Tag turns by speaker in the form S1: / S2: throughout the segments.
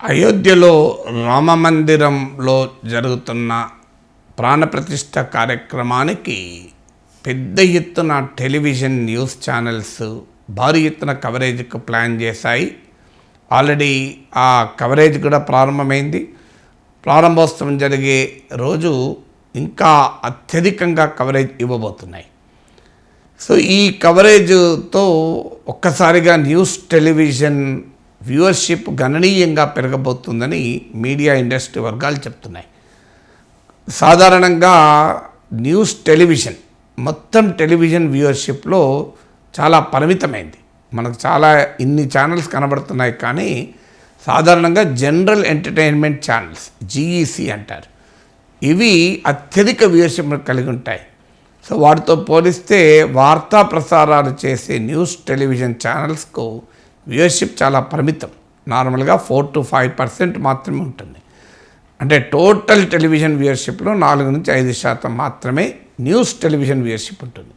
S1: అయోధ్యలో రామమందిరంలో జరుగుతున్న ప్రాణప్రతిష్ఠ కార్యక్రమానికి పెద్ద ఎత్తున టెలివిజన్ న్యూస్ ఛానల్స్ భారీ ఎత్తున కవరేజ్కి ప్లాన్ చేశాయి. ఆల్రెడీ ఆ కవరేజ్ కూడా ప్రారంభమైంది. ప్రారంభోత్సవం జరిగే రోజు ఇంకా అత్యధికంగా కవరేజ్ ఇవ్వబోతున్నాయి. సో ఈ కవరేజ్తో ఒక్కసారిగా న్యూస్ టెలివిజన్ వ్యూవర్షిప్ గణనీయంగా పెరగబోతుందని మీడియా ఇండస్ట్రీ వర్గాలు చెప్తున్నాయి. సాధారణంగా న్యూస్ టెలివిజన్ మొత్తం టెలివిజన్ వ్యూవర్షిప్లో చాలా పరిమితమైంది. మనకు చాలా ఇన్ని ఛానల్స్ కనబడుతున్నాయి కానీ సాధారణంగా జనరల్ ఎంటర్టైన్మెంట్ ఛానల్స్ జీఈసీ అంటారు. ఇవి అత్యధిక వ్యూవర్షిప్ కలిగి ఉంటాయి. సో వాటితో పోలిస్తే వార్తా ప్రసారాలు చేసే న్యూస్ టెలివిజన్ ఛానల్స్కు వ్యూయర్షిప్ చాలా పరిమితం. నార్మల్గా ఫోర్ టు ఫైవ్ పర్సెంట్ మాత్రమే ఉంటుంది. అంటే టోటల్ టెలివిజన్ వ్యూయర్షిప్లో నాలుగు నుంచి ఐదు శాతం మాత్రమే న్యూస్ టెలివిజన్ వ్యూయర్షిప్ ఉంటుంది.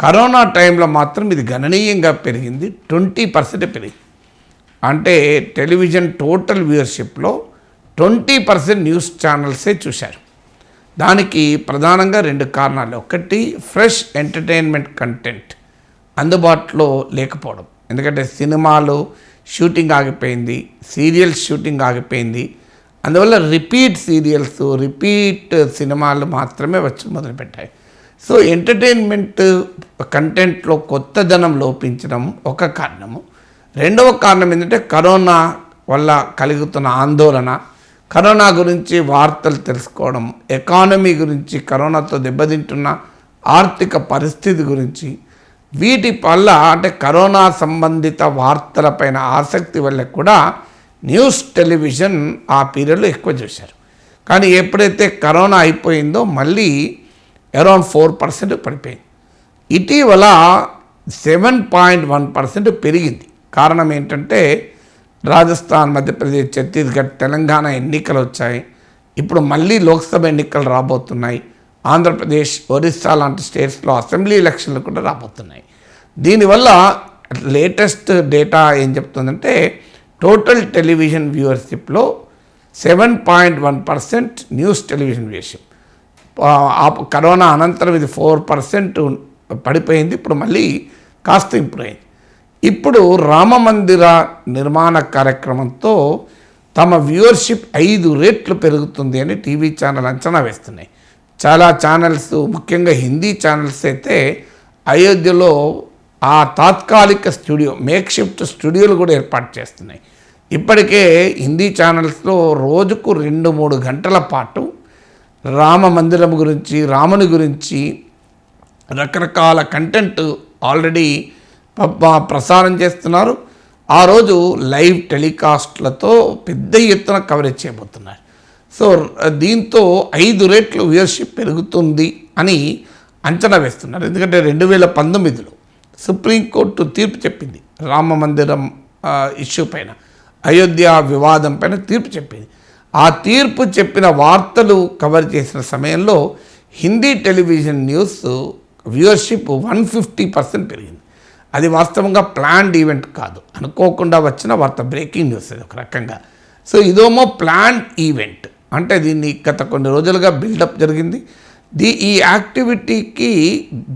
S1: కరోనా టైంలో మాత్రం ఇది గణనీయంగా పెరిగింది ట్వంటీ పర్సెంట్ పెరిగింది. అంటే టెలివిజన్ టోటల్ వ్యూయర్షిప్లో ట్వంటీ పర్సెంట్ న్యూస్ ఛానల్సే చూశారు. దానికి ప్రధానంగా రెండు కారణాలు. ఒకటి ఫ్రెష్ ఎంటర్టైన్మెంట్ కంటెంట్ అందుబాటులో లేకపోవడం. ఎందుకంటే సినిమాలు షూటింగ్ ఆగిపోయింది సీరియల్స్ షూటింగ్ ఆగిపోయింది. అందువల్ల రిపీట్ సీరియల్స్ రిపీట్ సినిమాలు మాత్రమే వచ్చి మొదలుపెట్టాయి. సో ఎంటర్టైన్మెంట్ కంటెంట్లో కొత్తదనం లోపించడం ఒక కారణము. రెండవ కారణం ఏంటంటే కరోనా వల్ల కలుగుతున్న ఆందోళన. కరోనా గురించి వార్తలు తెలుసుకోవడం ఎకానమీ గురించి కరోనాతో దెబ్బతింటున్న ఆర్థిక పరిస్థితి గురించి వీటి వల్ల అంటే కరోనా సంబంధిత వార్తలపైన ఆసక్తి వల్ల కూడా న్యూస్ టెలివిజన్ ఆ పీరియడ్లో ఎక్కువ చూశారు. కానీ ఎప్పుడైతే కరోనా అయిపోయిందో మళ్ళీ అరౌండ్ ఫోర్ పర్సెంట్ పడిపోయింది. ఇటీవల సెవెన్ పాయింట్ వన్ పర్సెంట్ పెరిగింది. కారణం ఏంటంటే రాజస్థాన్ మధ్యప్రదేశ్ ఛత్తీస్గఢ్ తెలంగాణ ఎన్నికలు వచ్చాయి. ఇప్పుడు మళ్ళీ లోక్సభ ఎన్నికలు రాబోతున్నాయి. ఆంధ్రప్రదేశ్ ఒరిస్సా లాంటి స్టేట్స్లో అసెంబ్లీ ఎలక్షన్లు కూడా రాబోతున్నాయి. దీనివల్ల లేటెస్ట్ డేటా ఏం చెప్తుందంటే total television వ్యూవర్షిప్లో seven point one percent news television viewership. ఆ కరోనా అనంతరం ఇది ఫోర్ పర్సెంట్ పడిపోయింది ఇప్పుడు మళ్ళీ కాస్త ఇంప్రూవ్ అయింది. ఇప్పుడు రామమందిర నిర్మాణ కార్యక్రమంతో తమ వ్యూవర్షిప్ ఐదు రేట్లు పెరుగుతుంది అని టీవీ ఛానల్ అంచనా వేస్తున్నాయి. చాలా ఛానల్స్ ముఖ్యంగా హిందీ ఛానల్స్ అయితే అయోధ్యలో ఆ తాత్కాలిక స్టూడియో మేక్ షిఫ్ట్ స్టూడియోలు కూడా ఏర్పాటు చేస్తున్నాయి. ఇప్పటికే హిందీ ఛానల్స్లో రోజుకు రెండు మూడు గంటల పాటు రామ మందిరం గురించి రాముని గురించి రకరకాల కంటెంట్ ఆల్రెడీ ప్రసారం చేస్తున్నారు. ఆ రోజు లైవ్ టెలికాస్ట్లతో పెద్ద ఎత్తున కవరేజ్ చేయబోతున్నారు. సో దీంతో ఐదు రేట్లు వ్యూయర్షిప్ పెరుగుతుంది అని అంచనా వేస్తున్నారు. ఎందుకంటే రెండు వేల పంతొమ్మిదిలో సుప్రీంకోర్టు తీర్పు చెప్పింది. రామ మందిరం ఇష్యూ పైన అయోధ్య వివాదం పైన తీర్పు చెప్పింది. ఆ తీర్పు చెప్పిన వార్తలు కవర్ చేసిన సమయంలో Hindi television news viewership one fifty percent పెరిగింది. అది వాస్తవంగా ప్లాన్డ్ ఈవెంట్ కాదు. అనుకోకుండా వచ్చిన వార్త బ్రేకింగ్ న్యూస్ అది ఒక రకంగా. సో ఇదేమో ప్లాన్డ్ ఈవెంట్. అంటే దీన్ని గత కొన్ని రోజులుగా బిల్డప్ జరిగింది. దీ ఈ యాక్టివిటీకి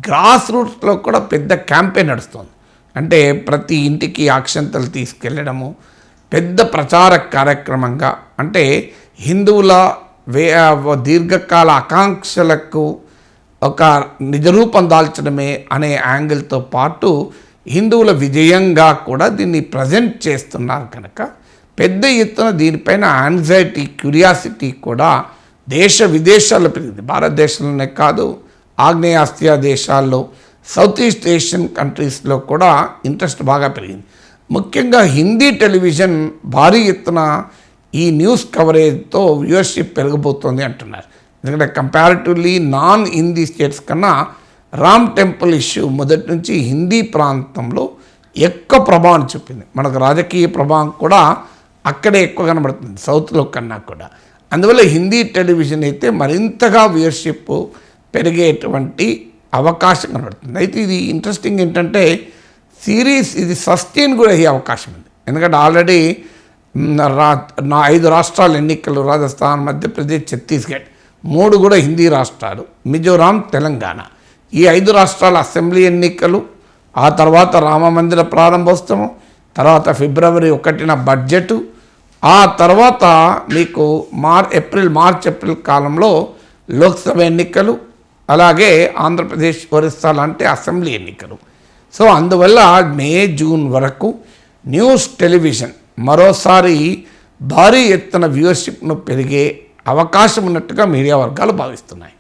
S1: గ్రాస్ రూట్స్లో కూడా పెద్ద క్యాంపెయిన్ నడుస్తుంది. అంటే ప్రతి ఇంటికి ఆక్షంతలు తీసుకెళ్ళడము పెద్ద ప్రచార కార్యక్రమంగా అంటే హిందువుల వే దీర్ఘకాల ఆకాంక్షలకు ఒక నిజరూపం దాల్చడమే అనే యాంగిల్తో పాటు హిందువుల విజయంగా కూడా దీన్ని ప్రజెంట్ చేస్తున్నారు కనుక పెద్ద ఎత్తున దీనిపైన యాంగ్జైటీ క్యూరియాసిటీ కూడా దేశ విదేశాల్లో పెరిగింది. భారతదేశంలోనే కాదు ఆగ్నేయాస్తియా దేశాల్లో సౌత్ ఈస్ట్ ఏషియన్ కంట్రీస్లో కూడా ఇంట్రెస్ట్ బాగా పెరిగింది. ముఖ్యంగా హిందీ టెలివిజన్ భారీ ఎత్తున ఈ న్యూస్ కవరేజ్తో వ్యూవర్షిప్ పెరగబోతోంది అంటున్నారు. ఎందుకంటే కంపారిటివ్లీ నాన్ హిందీ స్టేట్స్ కన్నా రామ్ టెంపుల్ ఇష్యూ మొదటి నుంచి హిందీ ప్రాంతంలో ఎక్కువ ప్రభావం చూపింది. మనకు రాజకీయ ప్రభావం కూడా అక్కడే ఎక్కువ కనబడుతుంది సౌత్లో కన్నా కూడా. అందువల్ల హిందీ టెలివిజన్ అయితే మరింతగా వ్యూయర్షిప్ పెరిగేటువంటి అవకాశం కనబడుతుంది. అయితే ఇది ఇంట్రెస్టింగ్ ఏంటంటే సిరీస్ ఇది సస్టైన్ కూడా అయ్యే అవకాశం ఉంది. ఎందుకంటే ఆల్రెడీ రా నా ఐదు రాష్ట్రాల ఎన్నికలు రాజస్థాన్ మధ్యప్రదేశ్ ఛత్తీస్గఢ్ మూడు కూడా హిందీ రాష్ట్రాలు మిజోరాం తెలంగాణ. ఈ ఐదు రాష్ట్రాల అసెంబ్లీ ఎన్నికలు ఆ తర్వాత రామ మందిర ప్రారంభోత్సవం తర్వాత ఫిబ్రవరి ఒకటిన బడ్జెట్ ఆ తర్వాత మీకు మార్ ఏప్రిల్ మార్చ్ ఏప్రిల్ కాలంలో లోక్సభ ఎన్నికలు అలాగే ఆంధ్రప్రదేశ్ ఒరిస్సా లాంటి అసెంబ్లీ ఎన్నికలు. సో అందువల్ల మే జూన్ వరకు న్యూస్ టెలివిజన్ మరోసారి భారీ ఎత్తున వ్యూవర్షిప్ను పెరిగే అవకాశం ఉన్నట్టుగా మీడియా వర్గాలు భావిస్తున్నాయి.